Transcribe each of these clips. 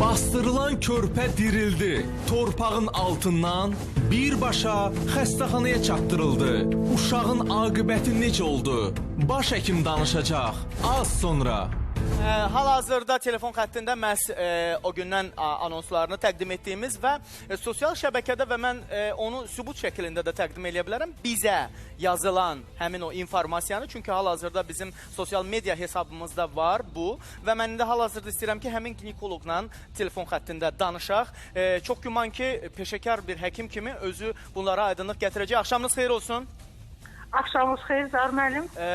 Bastırılan körpə dirildi. Torpağın altından birbaşa xəstəxanaya çatdırıldı. Uşağın aqibəti necə oldu? Baş həkim danışacaq az sonra. Hal-hazırda telefon xəttində məhz ə, o gündən anonslarını təqdim etdiyimiz və ə, sosial şəbəkədə və mən ə, onu sübut şəklində də təqdim edə bilərəm bizə yazılan həmin o informasiyanı çünki hal-hazırda bizim sosial media hesabımızda var bu və mən indi hal-hazırda istəyirəm ki, həmin ginekoloqla telefon xəttində danışaq. Ə, çox güman ki, peşəkar bir həkim kimi özü bunlara aydınlıq gətirəcək. Axşamınız xeyir olsun. Axşamınız xeyir Zar müəllim. Ə,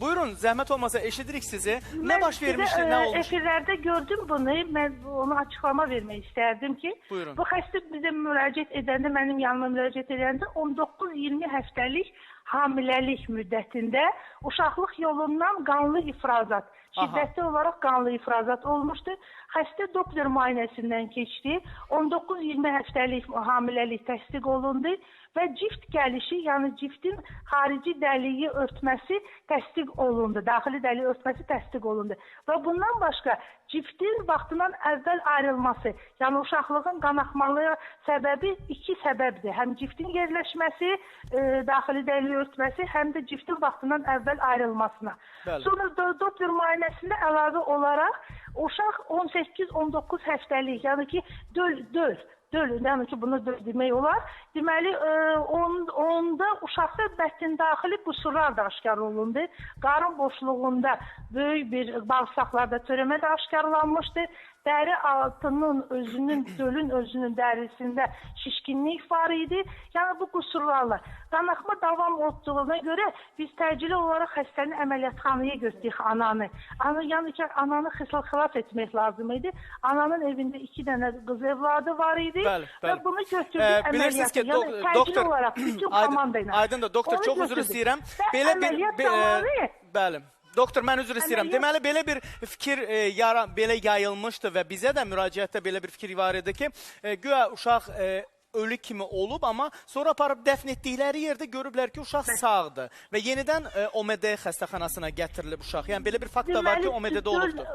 buyurun, zəhmət olmasa eşidirik sizi. Nə Mən baş sizə, vermişdi, e, nə olmuş? Efirlərdə gördüm bunu. Mən onu açıqlama vermək istərdim ki, Buyurun. bu xəstə bizə müraciət edəndə, mənim yanıma müraciət edəndə 19-20 həftəlik hamiləlik müddətində uşaqlıq yolundan qanlı ifrazat, şiddətli olaraq qanlı ifrazat olmuşdu. Xəstə Doppler müayinəsindən keçdi. 19-20 həftəlik hamiləlik təsdiq olundu və cift gəlişi, yəni ciftin xarici dəliyi örtməsi təsdiq olundu. Daxili dəliyi örtməsi təsdiq olundu. Və bundan başqa ciftin vaxtından əvvəl ayrılması, yəni uşaqlığın qanaxmalıya səbəbi iki səbəbdir. Həm ciftin yerləşməsi, e, daxili dəliyi örtməsi, həm də ciftin vaxtından əvvəl ayrılmasına. Bəli. Sonra do- Doppler müayinəsində əlavə olaraq uşaq 18-19 həftəlik, yəni ki, döl döl döl, yəni ki, bunu döl demək olar. Deməli, e, on, onda uşaqda bətin daxili qüsurlar da aşkar olundu. Qarın boşluğunda böyük bir bağırsaqlarda törəmə də aşkarlanmışdı. Dəri altının özünün, dölün özünün dərisində şişkinlik var idi. Yəni bu qüsurlarla qanaxma davam etdiyinə görə biz təcili olaraq xəstəni əməliyyatxanaya götürdük ananı. Ana yəni ki, ananı xisal xilas etmək lazım idi. Ananın evində 2 dənə qız övladı var idi Bəli, və bəli. bunu götürdük Ə, bilirsiniz ki, əməliyyata. dok- yəni təcili doktor, olaraq bütün komanda ilə. aydındır, doktor, Onu çox üzr istəyirəm. Və Belə bir- be- zamanı Bəli. Doktor, mən üzr istəyirəm. Deməli belə bir fikir e, yara belə yayılmışdı və bizə də müraciətdə belə bir fikir var idi ki, e, güya uşaq e, ölü kimi olub, amma sonra aparıb dəfn etdikləri yerdə görüblər ki, uşaq sağdır və yenidən e, OMD xəstəxanasına gətirilib uşaq. Yəni belə bir fakt da var ki, OMD-də olubdur.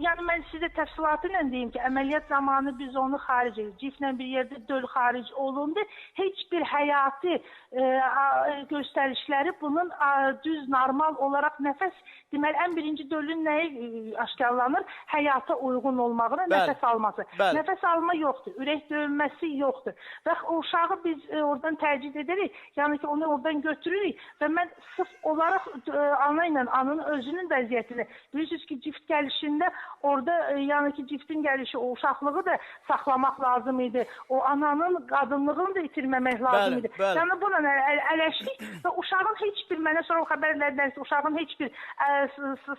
Yəni mən sizə təfsilatı ilə deyim ki, əməliyyat zamanı biz onu xaric etdik. Ciflə bir yerdə döl xaric olundu. Heç bir həyati e, göstərişləri bunun a, düz normal olaraq nəfəs deməli ən birinci dölün nəyi e, aşkarlanır? Həyata uyğun olmağına Bəli, nəfəs alması. bəli. Nəfəs alma yoxdur, ürək döyünməsi yoxdur. Və o uşağı biz e, oradan təcrid edərik. Yəni ki, onu oradan götürürük və mən sırf olaraq e, ana ilə ananın özünün vəziyyətini bilirsiniz ki, cift gəlişində orada e, yəni ki, ciftin gəlişi o uşaqlığı da saxlamaq lazım idi. O ananın qadınlığını da itirməmək lazım idi. bəli. Yəni buna əl- əl- ələşdik və uşağın heç bir mənə sonra xəbərlərdən uşağın heç bir ə,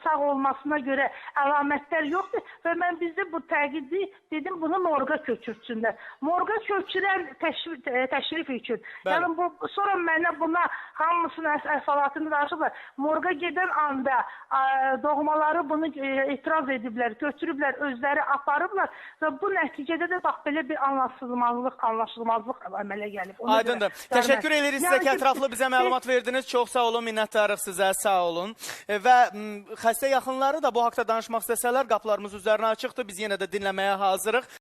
sağ olmasına görə əlamətlər yoxdur və mən bizdə bu təqidi dedim bunu morqa köçürtsünlər. Morqa köçürən təşrif, təşrif üçün. Bəli. Yəni bu sonra mənə buna hamısının əhvalatını danışıblar. Morqa gedən anda ə, doğmaları bunu ə, etiraz ediblər, götürüblər, özləri aparıblar və bu nəticədə də bax belə bir anlaşılmazlıq, anlaşılmazlıq əmələ gəlib. Ona Aydındır. görə- Təşəkkür edirik sizə ki, ətraflı bizə biz- məlumat verdiniz. Çox sağ olun, minnətdarıq sizə. Sağ olun. E, Və xəstə yaxınları da bu haqqda danışmaq istəsələr qapılarımız üzərinə açıqdır. Biz yenə də dinləməyə hazırıq.